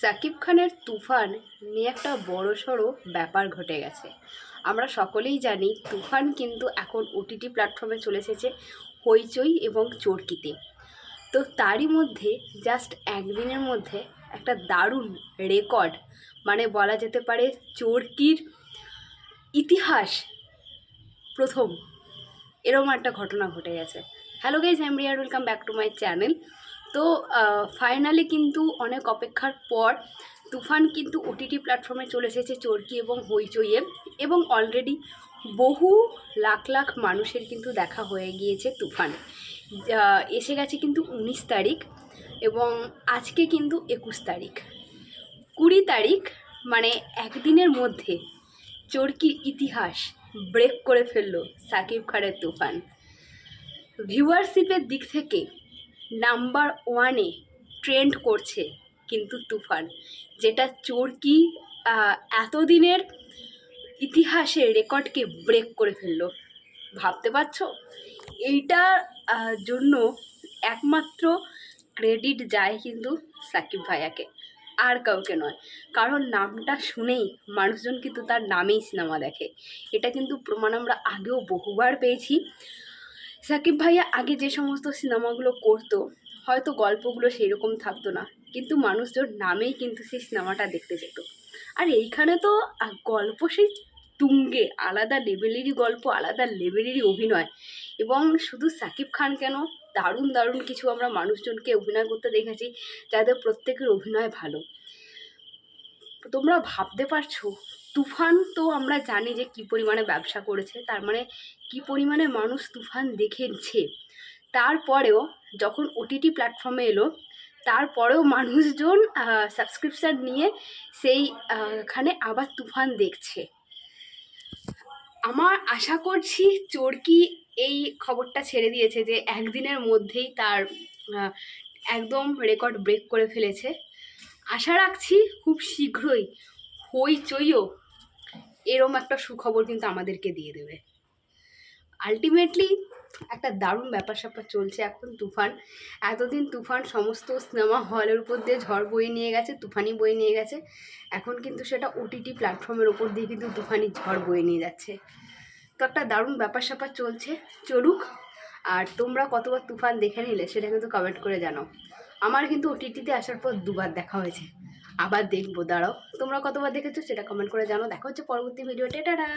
সাকিব খানের তুফান নিয়ে একটা বড়সড় ব্যাপার ঘটে গেছে। আমরা সকলেই জানি তুফান কিন্তু এখন ওটিটি প্ল্যাটফর্মে চলে এসেছে হইচই এবং চরকিতে। তো তারই মধ্যে জাস্ট একদিনের মধ্যে একটা দারুণ রেকর্ড মানে বলা যেতে পারে চরকির ইতিহাস প্রথম, এরকম একটা ঘটনা ঘটে গেছে। হ্যালো গাইজ এম রিয়ার welcome back to my channel তো ফাইনালি কিন্তু অনেক অপেক্ষার পর তুফান কিন্তু ওটিটি প্ল্যাটফর্মে চলে এসেছে চরকি এবং হইচইয়ে এবং অলরেডি বহু লাখ লাখ মানুষের কিন্তু দেখা হয়ে গিয়েছে তুফান। এসে গেছে কিন্তু উনিশ তারিখ এবং আজকে কিন্তু একুশ তারিখ। কুড়ি তারিখ মানে একদিনের মধ্যে চরকির ইতিহাস ব্রেক করে ফেলল সাকিব খানের তুফান। ভিউয়ারশিপের দিক থেকে নাম্বার ওয়ানে ট্রেন্ড করছে কিন্তু তুফান, যেটা চরকি এতদিনের ইতিহাসে রেকর্ডকে ব্রেক করে ফেলল। ভাবতে পারছ? এইটার জন্য একমাত্র ক্রেডিট যায় কিন্তু সাকিব ভাইয়াকে, আর কাউকে নয়। কারণ নামটা শুনেই মানুষজন কিন্তু তার নামেই সিনেমা দেখে। এটা কিন্তু প্রমাণ আমরা আগেও বহুবার পেয়েছি। সাকিব ভাইয়া আগে যে সমস্ত সিনেমাগুলো করতো, হয়তো গল্পগুলো সেই রকম থাকতো না। কিন্তু মানুষজন নামেই কিন্তু সেই সিনেমাটা দেখতে যেত। আর এইখানে তো গল্প সেই তুঙ্গে, আলাদা লেভেলেরই গল্প, আলাদা লেভেলেরই অভিনয়। এবং শুধু সাকিব খান কেন, দারুণ দারুণ কিছু আমরা মানুষজনকে অভিনয় করতে দেখেছি, যাদের প্রত্যেকের অভিনয় ভালো। তোমরা ভাবতে পারছ তুফান তো আমরা জানি যে কী পরিমাণে ব্যবসা করেছে তার মানে কী পরিমাণে মানুষ তুফান দেখেছে। তারপরেও যখন ওটিটি প্ল্যাটফর্মে এলো তারপরেও মানুষজন সাবস্ক্রিপশান নিয়ে সেই আহ, খানে আবার তুফান দেখছে। আমার আশা করছি চরকি এই খবরটা ছেড়ে দিয়েছে যে একদিনের মধ্যেই তার একদম রেকর্ড ব্রেক করে ফেলেছে। আশা রাখছি খুব শীঘ্রই হইচইও এরম একটা সুখবর কিন্তু আমাদেরকে দিয়ে দেবে। আলটিমেটলি একটা দারুণ ব্যাপার স্যাপার চলছে এখন তুফান। এতদিন তুফান সমস্ত সিনেমা হলের উপর দিয়ে ঝড় বয়ে নিয়ে গেছে, তুফানি বয়ে নিয়ে গেছে। এখন কিন্তু সেটা ওটিটি প্ল্যাটফর্মের ওপর দিয়ে কিন্তু তুফানি ঝড় বয়ে নিয়ে যাচ্ছে। তো একটা দারুণ ব্যাপার স্যাপার চলছে, চলুক। আর তোমরা কতবার তুফান দেখে নিলে সেটা কিন্তু কমেন্ট করে জানাও। আমার কিন্তু ওটিটিতে আসার পর দুবার দেখা হয়েছে। আবার দেখব, দাঁড়াও। তোমরা কতবার দেখেছ সেটা কমেন্ট করে জানো দেখা হচ্ছে পরবর্তী ভিডিওতে টাটা!